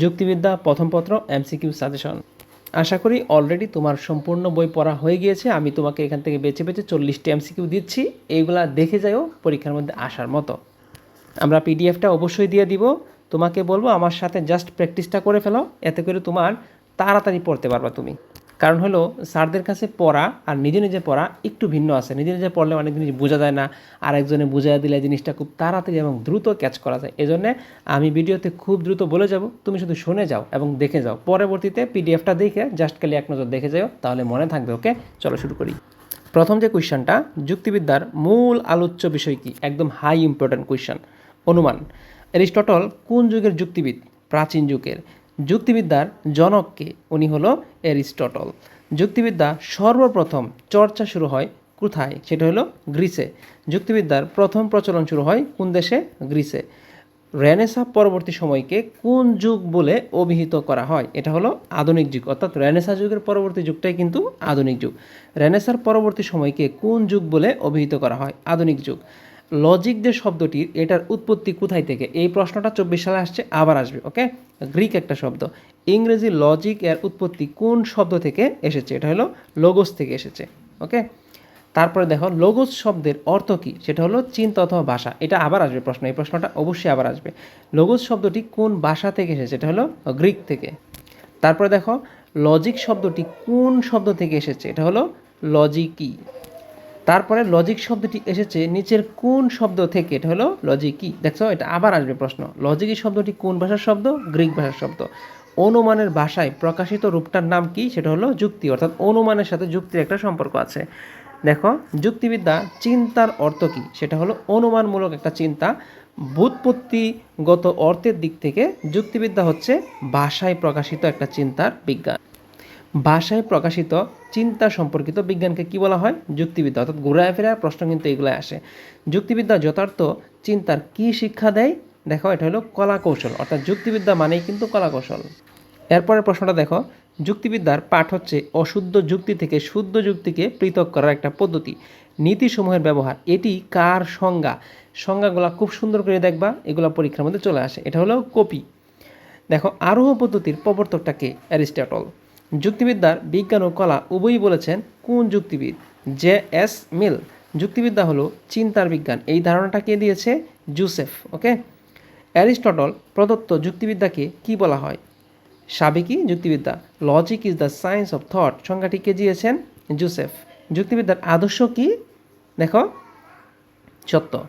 যুক্তিবিদ্যা, প্রথম পত্র, MCQ suggestion. আশা করি অলরেডি তোমার সম্পূর্ণ বই পড়া হয়ে গিয়েছে। আমি তোমাকে এখান থেকে বেছে বেছে চল্লিশটি এমসিকিউ দিচ্ছি। এইগুলা দেখে যাও পরীক্ষার মধ্যে আসার মতো। আমরা পিডিএফটা অবশ্যই দিয়ে দিব। তোমাকে বলব আমার সাথে জাস্ট প্র্যাকটিসটা করে ফেলো। এতে করে তোমার তাড়াতাড়ি পড়তে পারবা তুমি। কারণ হলো স্যারদের কাছে পড়া আর নিজে নিজে পড়া একটু ভিন্ন আছে। নিজে নিজে পড়লে অনেক জিনিস বোঝা যায় না। আর একজনে বুঝাই দিলে জিনিসটা খুব তাড়াতাড়ি এবং দ্রুত ক্যাচ করা যায়। এজন্যে আমি ভিডিওতে খুব দ্রুত বলে যাব, তুমি শুধু শুনে যাও এবং দেখে যাও। পরবর্তীতে পিডিএফটা দেখে জাস্ট খালি এক নজর দেখে যাও, তাহলে মনে থাকবে ওকে চলো শুরু করি। প্রথম যে কোয়েশ্চনটা যুক্তিবিদ্যার মূল আলোচ্য বিষয় কি? একদম হাই ইম্পর্ট্যান্ট কোয়েশ্চন অনুমান। অ্যারিস্টটল কোন যুগের যুক্তিবিদ? প্রাচীন যুগের। যুক্তিবিদ্যার জনককে উনি হলো অ্যারিস্টটল। যুক্তিবিদ্যা সর্বপ্রথম চর্চা শুরু হয় কোথায়? সেটা হলো গ্রিসে। যুক্তিবিদ্যার প্রথম প্রচলন শুরু হয় কোন দেশে? গ্রিসে। রেনেসা পরবর্তী সময়কে কোন যুগ বলে অভিহিত করা হয়? এটা হলো আধুনিক যুগ। অর্থাৎ রেনেসা যুগের পরবর্তী যুগটাই কিন্তু আধুনিক যুগ। রেনেসার পরবর্তী সময়কে কোন যুগ বলে অভিহিত করা হয়? আধুনিক যুগ। লজিক যে শব্দটির এটার উৎপত্তি কোথায় থেকে? এই প্রশ্নটা চব্বিশ সালে আসছে, আবার আসবে ওকে গ্রিক একটা শব্দ। ইংরেজি লজিক এর উৎপত্তি কোন শব্দ থেকে এসেছে? এটা হলো লোগোস থেকে এসেছে ওকে তারপরে দেখো লোগোস শব্দের অর্থ কী? সেটা হলো চিন্তা অথবা ভাষা। এটা আবার আসবে প্রশ্ন, এই প্রশ্নটা অবশ্যই আবার আসবে। লোগোস শব্দটি কোন ভাষা থেকে এসেছে? এটা হলো গ্রিক থেকে। তারপরে দেখো লজিক শব্দটি কোন শব্দ থেকে এসেছে? এটা হলো লজিকই তারপরে লজিক শব্দটি এসেছে নিচের কোন শব্দ থেকে? এটা হলো লজিকই দেখছ, এটা আবার আসবে প্রশ্ন। লজিকই শব্দটি কোন ভাষার শব্দ? গ্রিক ভাষার শব্দ। অনুমানের ভাষায় প্রকাশিত রূপটার নাম কি? সেটা হলো যুক্তি, অর্থাৎ অনুমানের সাথে যুক্তির একটা সম্পর্ক আছে। দেখো, যুক্তিবিদ্যা চিন্তার অর্থ কী? সেটা হলো অনুমানমূলক একটা চিন্তা। বুৎপত্তিগত অর্থের দিক থেকে যুক্তিবিদ্যা হচ্ছে ভাষায় প্রকাশিত একটা চিন্তার বিজ্ঞান। ভাষায় প্রকাশিত চিন্তা সম্পর্কিত বিজ্ঞানকে কি বলা হয়? যুক্তিবিদ্যা। অর্থাৎ ঘুরায় ফেরায় প্রশ্ন কিন্তু এগুলো আসে। যুক্তিবিদ্যা যথার্থ চিন্তার কি শিক্ষা দেয়? দেখো, এটা হলো কলা কৌশল অর্থাৎ যুক্তিবিদ্যা মানেই কিন্তু কলা কৌশল এরপরের প্রশ্নটা দেখো। যুক্তিবিদ্যার পাঠ হচ্ছে অশুদ্ধ যুক্তি থেকে শুদ্ধ যুক্তিকে পৃথক করার একটা পদ্ধতি। নীতিসমূহের ব্যবহার। এটি কার সংজ্ঞা? সংজ্ঞাগুলো খুব সুন্দর করে দেখবা, এগুলো পরীক্ষার মধ্যে চলে আসে। এটা হলো কপি। দেখো, আরোহ পদ্ধতির প্রবর্তকটাকে অ্যারিস্টটল। যুক্তিবিদ্যার বিজ্ঞান ও কলা উভয়ই বলেছেন কোন যুক্তিবিদ? জে এস মিল। যুক্তিবিদ্যা হলো চিন্তার বিজ্ঞান। এই ধারণাটা কে দিয়েছে? জুসেফ, ওকে? অ্যারিস্টটল প্রদত্ত যুক্তিবিদ্যাকে কি বলা হয়? সাবেকি যুক্তিবিদ্যা logic is the science of thought সংজ্ঞাটি কে দিয়েছেন? জুসেফ। যুক্তিবিদ্যার আদর্শ কি? দেখো, সত্য।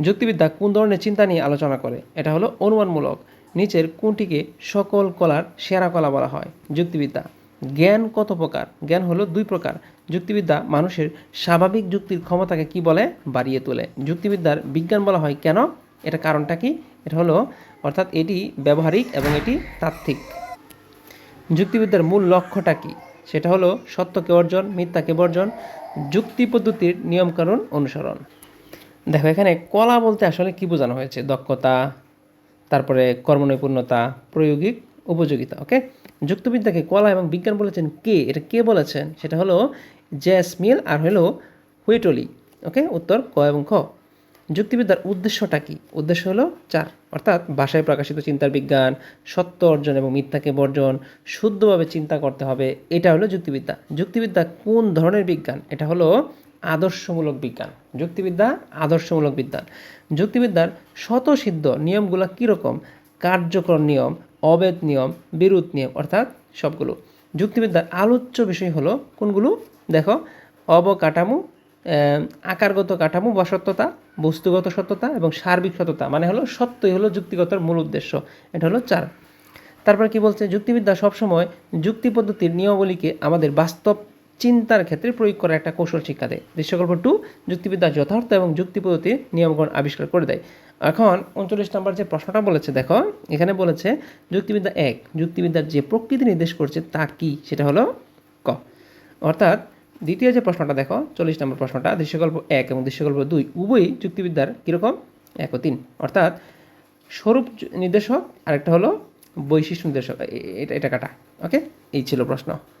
যুক্তিবিদ্যা কোন ধরনের চিন্তা নিয়ে আলোচনা করে? এটা হলো অনুমানমূলক। নিচের কোনটিকে সকল কলার সেরা কলা বলা হয়। যুক্তিবিদ্যা। জ্ঞান কত প্রকার? জ্ঞান হলো দুই প্রকার। যুক্তিবিদ্যা মানুষের স্বাভাবিক যুক্তির ক্ষমতাকে কি বলে? বাড়িয়ে তোলে। যুক্তিবিদ্যার বিজ্ঞান বলা হয় কেন? এটা কারণটা কি? এটা হলো, অর্থাৎ এটি ব্যবহারিক এবং এটি তাত্ত্বিক। যুক্তিবিদ্যার মূল লক্ষ্যটা কি? সেটা হলো সত্যকে অর্জন, মিথ্যাকে বর্জন, যুক্তি পদ্ধতির নিয়মকানুন অনুসরণ। দেখো, এখানে কলা বলতে আসলে কি বোঝানো হয়েছে? দক্ষতা তারপরে কর্মনৈপুণ্যতা, প্রয়োগিক উপযোগিতা ওকে যুক্তিবিদ্যাকে কলা এবং বিজ্ঞান বলেছেন কে? এটা কে বলেছেন? সেটা হলো জেস মিল আর হলো হুইটলি ওকে উত্তর ক এবং খ। যুক্তিবিদ্যার উদ্দেশ্যটা কি? উদ্দেশ্য হলো চার, অর্থাৎ ভাষায় প্রকাশিত চিন্তার বিজ্ঞান, সত্য অর্জন এবং মিথ্যাকে বর্জন, শুদ্ধভাবে চিন্তা করতে হবে, এটা হলো যুক্তিবিদ্যা। যুক্তিবিদ্যা কোন ধরনের বিজ্ঞান? এটা হলো আদর্শমূলক বিজ্ঞান। যুক্তিবিদ্যা, আদর্শমূলক বিজ্ঞান যুক্তিবিদ্যার স্বতঃসিদ্ধ নিয়মগুলো কীরকম কার্যকর নিয়ম অবেদ নিয়ম বিরোধ নিয়ম, অর্থাৎ সবগুলো। যুক্তিবিদ্যার আলোচ্য বিষয় হলো কোনগুলো? দেখো, অবকাঠামো আকারগত কাঠামো বা সত্যতা, বস্তুগত সত্যতা এবং সার্বিক সত্যতা মানে হলো সত্যই হলো যুক্তিগতর মূল উদ্দেশ্য। এটা হলো চার। তারপর কি বলছে? যুক্তিবিদ্যা সবসময় যুক্তি পদ্ধতির নিয়মাবলীকে আমাদের বাস্তব চিন্তার ক্ষেত্রে প্রয়োগ করার একটা কৌশল শিক্ষা দেয়। দৃশ্যকল্প টু যুক্তিবিদ্যা যথার্থ এবং যুক্তি পদ্ধতির নিয়মগণ আবিষ্কার করে দেয়। এখন উনচল্লিশ নম্বর যে প্রশ্নটা বলেছে, দেখো, এখানে বলেছে, যুক্তিবিদ্যা এক, যুক্তিবিদ্যার যে প্রকৃতি নির্দেশ করছে তা কি? সেটা হলো ক। অর্থাৎ দ্বিতীয় যে প্রশ্নটা, দেখো, চল্লিশ নম্বর প্রশ্নটা, দৃশ্যকল্প এক এবং দৃশ্যকল্প দুই, উভয়ই যুক্তিবিদ্যার কীরকম? এক ও তিন। অর্থাৎ স্বরূপ নির্দেশক, আরেকটা হলো বৈশিষ্ট্য নির্দেশক এটা এটা কাটা। ওকে এই ছিল প্রশ্ন।